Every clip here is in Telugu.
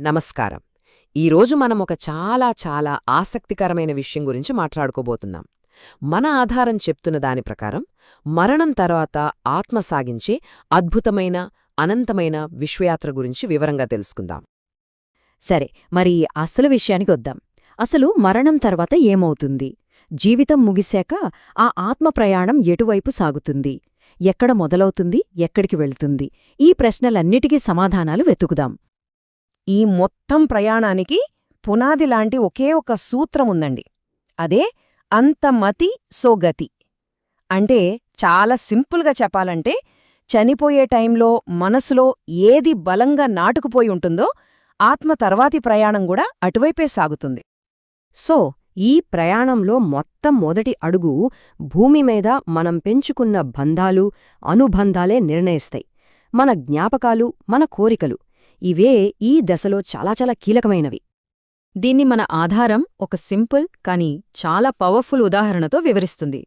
నమస్కారం. ఈరోజు మనం ఒక చాలా చాలా ఆసక్తికరమైన విషయం గురించి మాట్లాడుకోబోతున్నాం. మన ఆధారం చెప్తున్న దాని ప్రకారం మరణం తర్వాత ఆత్మ సాగించే అద్భుతమైన అనంతమైన విశ్వయాత్ర గురించి వివరంగా తెలుసుకుందాం. సరే మరి అసలు విషయానికి వద్దాం. అసలు మరణం తర్వాత ఏమవుతుంది? జీవితం ముగిశాక ఆ ఆత్మ ప్రయాణం ఎటువైపు సాగుతుంది? ఎక్కడ మొదలవుతుంది? ఎక్కడికి వెళ్తుంది? ఈ ప్రశ్నలన్నిటికీ సమాధానాలు వెతుకుదాం. ఈ మొత్తం ప్రయాణానికి పునాది లాంటి ఒకే ఒక సూత్రం ఉందండి అదే అంతమతి సోగతి అంటే చాలా సింపుల్గా చెప్పాలంటే చనిపోయే టైంలో మనసులో ఏది బలంగా నాటుకుపోయి ఉంటుందో ఆత్మ తర్వాతి ప్రయాణం కూడా అటువైపే సాగుతుంది. సో ఈ ప్రయాణంలో మొత్తం మొదటి అడుగు భూమి మీద మనం పెంచుకున్న బంధాలు అనుబంధాలే నిర్ణయిస్తాయి. మన జ్ఞాపకాలు మన కోరికలు. ఇవే ఈ దశలో చాలా చాలా కీలకమైనవి. దీన్ని మన ఆధారం ఒక సింపుల్ కానీ చాలా పవర్ఫుల్ ఉదాహరణతో వివరిస్తుంది.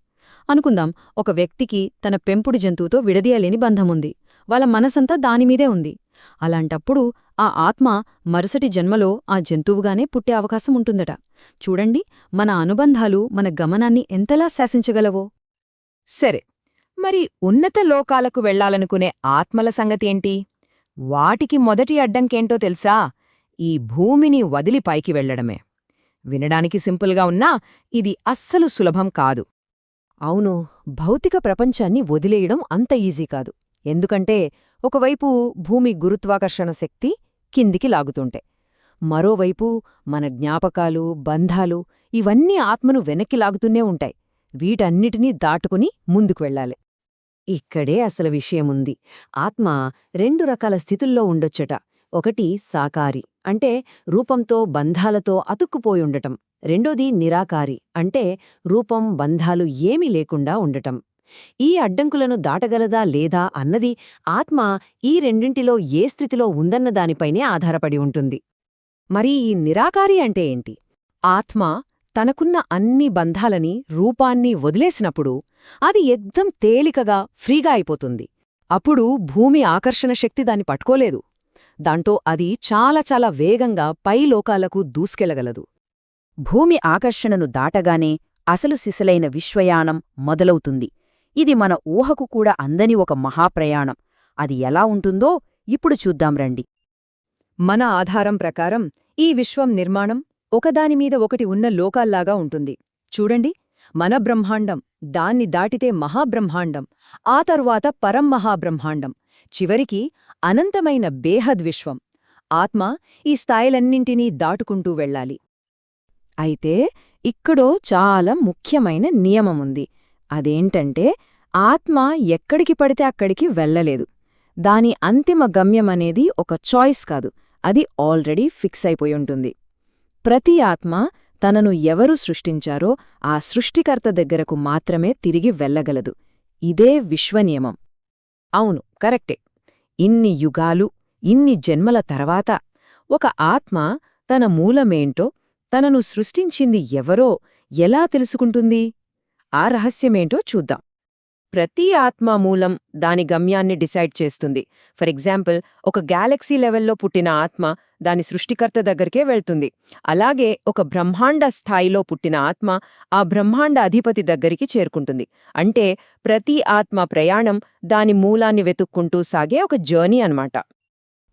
అనుకుందాం ఒక వ్యక్తికి తన పెంపుడు జంతువుతో విడదీయలేని బంధముంది. వాళ్ళ మనసంతా దానిమీదే ఉంది. అలాంటప్పుడు ఆ ఆత్మ మరుసటి జన్మలో ఆ జంతువుగానే పుట్టే అవకాశం ఉంటుందట. చూడండి మన అనుబంధాలు మన గమనాన్ని ఎంతలా శాసించగలవో. సరే మరి ఉన్నత లోకాలకు వెళ్ళాలనుకునే ఆత్మల సంగతేంటి వాటికి మొదటి అడ్డంకేంటో తెలుసా? ఈ భూమిని వదిలి పైకి వెళ్ళడమే వినడానికి సింపుల్గా ఉన్నా ఇది అస్సలు సులభం కాదు. అవును భౌతిక ప్రపంచాన్ని వదిలేయడం అంత ఈజీ కాదు. ఎందుకంటే ఒకవైపు భూమి గురుత్వాకర్షణ శక్తి కిందికి లాగుతుంటే మరోవైపు మన జ్ఞాపకాలు బంధాలు ఇవన్నీ ఆత్మను వెనక్కి లాగుతూనే ఉంటాయి. వీటన్నిటినీ దాటుకుని ముందుకు వెళ్ళాలి. ఇక్కడే అసలు విషయముంది. ఆత్మ రెండు రకాల స్థితుల్లో ఉండొచ్చట. ఒకటి సాకారి అంటే రూపంతో బంధాలతో అతుక్కుపోయుండటం. రెండోది నిరాకారి అంటే రూపం బంధాలు ఏమీ లేకుండా ఉండటం. ఈ అడ్డంకులను దాటగలదా లేదా అన్నది ఆత్మ ఈ రెండింటిలో ఏ స్థితిలో ఉందన్న దానిపైనే ఆధారపడి ఉంటుంది. మరి ఈ నిరాకారి అంటే ఏంటి? ఆత్మ తనకున్న అన్ని బంధాలని రూపాన్ని వదిలేసినప్పుడు అది ఎగ్దం తేలికగా ఫ్రీగా అయిపోతుంది. అప్పుడు భూమి ఆకర్షణ శక్తి దాన్ని పట్టుకోలేదు. దాంతో అది చాలా చాలా వేగంగా పై లోకాలకు దూసుకెళ్ళగలదు. భూమి ఆకర్షణను దాటగానే అసలు సిసలైన విశ్వయానం మొదలవుతుంది. ఇది మన ఊహకు కూడా అందని ఒక మహాప్రయాణం. అది ఎలా ఉంటుందో ఇప్పుడు చూద్దాం రండి. మన ఆధారం ప్రకారం ఈ విశ్వం నిర్మాణం ఒకదానిమీద ఒకటి ఉన్న లోకాల్లాగా ఉంటుంది. చూడండి మన బ్రహ్మాండం దాన్ని దాటితే మహాబ్రహ్మాండం ఆ తరువాత పరంమహాబ్రహ్మాండం చివరికి అనంతమైన బేహద్ విశ్వం ఆత్మ ఈ స్థాయిలన్నింటినీ దాటుకుంటూ వెళ్ళాలి. అయితే ఇక్కడో చాలా ముఖ్యమైన నియమముంది. అదేంటంటే ఆత్మ ఎక్కడికి పడితే అక్కడికి వెళ్ళలేదు. దాని అంతిమ గమ్యమనేది ఒక చాయిస్ కాదు. అది ఆల్రెడీ ఫిక్స్ అయిపోయి ఉంటుంది. ప్రతి ఆత్మ తనను ఎవరు సృష్టించారో ఆ సృష్టికర్త దగ్గరకు మాత్రమే తిరిగి వెళ్ళగలదు. ఇదే విశ్వనియమం. అవును కరెక్టే. ఇన్ని యుగాలు ఇన్ని జన్మల తర్వాత ఒక ఆత్మ తన మూలమేంటో తనను సృష్టించింది ఎవరో ఎలా తెలుసుకుంటుంది? ఆ రహస్యమేంటో చూద్దాం. ప్రతి ఆత్మ మూలం దాని గమ్యాన్ని డిసైడ్ చేస్తుంది. ఫర్ ఎగ్జాంపుల్ ఒక గ్యాలక్సీ లెవెల్లో పుట్టిన ఆత్మ దాని సృష్టికర్త దగ్గరికే వెళ్తుంది. అలాగే ఒక బ్రహ్మాండ స్థాయిలో పుట్టిన ఆత్మ ఆ బ్రహ్మాండ అధిపతి దగ్గరికి చేరుకుంటుంది. అంటే ప్రతి ఆత్మ ప్రయాణం దాని మూలాన్ని వెతుక్కుంటూ సాగే ఒక జర్నీ అన్నమాట.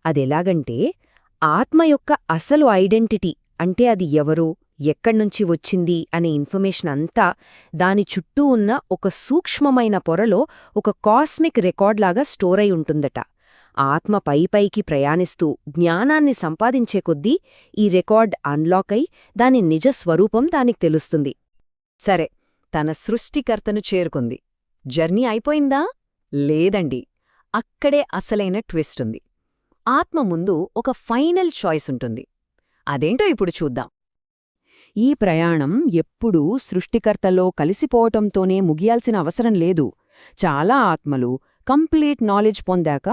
అదెలాగంటే ఆత్మ యొక్క అసలు ఐడెంటిటీ అంటే అది ఎవరు ఎక్కడ్నుంచి వచ్చింది అనే ఇన్ఫర్మేషన్ అంతా దాని చుట్టూ ఉన్న ఒక సూక్ష్మమైన పొరలో ఒక కాస్మిక్ రికార్డ్లాగా స్టోర్ అయి ఉంటుందట. ఆత్మ పైపైకి ప్రయాణిస్తూ జ్ఞానాన్ని సంపాదించే కొద్దీ ఈ రికార్డ్ అన్లాక్ అయి దాని నిజ స్వరూపం దానికి తెలుస్తుంది. సరే తన సృష్టికర్తను చేరుకుంది. జర్నీ అయిపోయిందా? లేదండి. అక్కడే అసలైన ట్విస్ట్ ఉంది. ఆత్మ ముందు ఒక ఫైనల్ చాయిస్ ఉంటుంది. అదేంటో ఇప్పుడు చూద్దాం. ఈ ప్రయాణం ఎప్పుడూ సృష్టికర్తలో కలిసిపోవటంతోనే ముగియాల్సిన అవసరం లేదు. చాలా ఆత్మలు కంప్లీట్ నాలెడ్జ్ పొందాక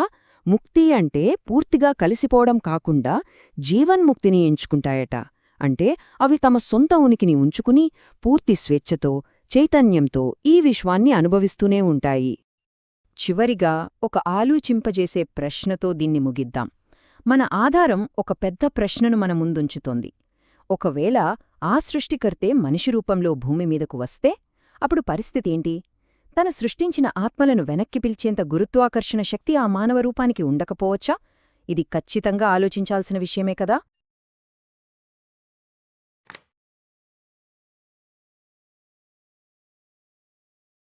ముక్తి అంటే పూర్తిగా కలిసిపోవడం కాకుండా జీవన్ముక్తిని ఎంచుకుంటాయట. అంటే అవి తమ సొంత ఉనికిని ఉంచుకుని పూర్తి స్వేచ్ఛతో చైతన్యంతో ఈ విశ్వాన్ని అనుభవిస్తూనే ఉంటాయి. చివరిగా ఒక ఆలోచింపజేసే ప్రశ్నతో దీన్ని ముగిద్దాం. మన ఆధారం ఒక పెద్ద ప్రశ్నను మన ముందుంచుతోంది. ఒకవేళ ఆ సృష్టికర్తే మనిషి రూపంలో భూమి మీదకు వస్తే అప్పుడు పరిస్థితేంటి తన సృష్టించిన ఆత్మలను వెనక్కి పిలిచేంత గురుత్వాకర్షణ శక్తి ఆ మానవ రూపానికి ఉండకపోవచ్చా? ఇది ఖచ్చితంగా ఆలోచించాల్సిన విషయమే కదా?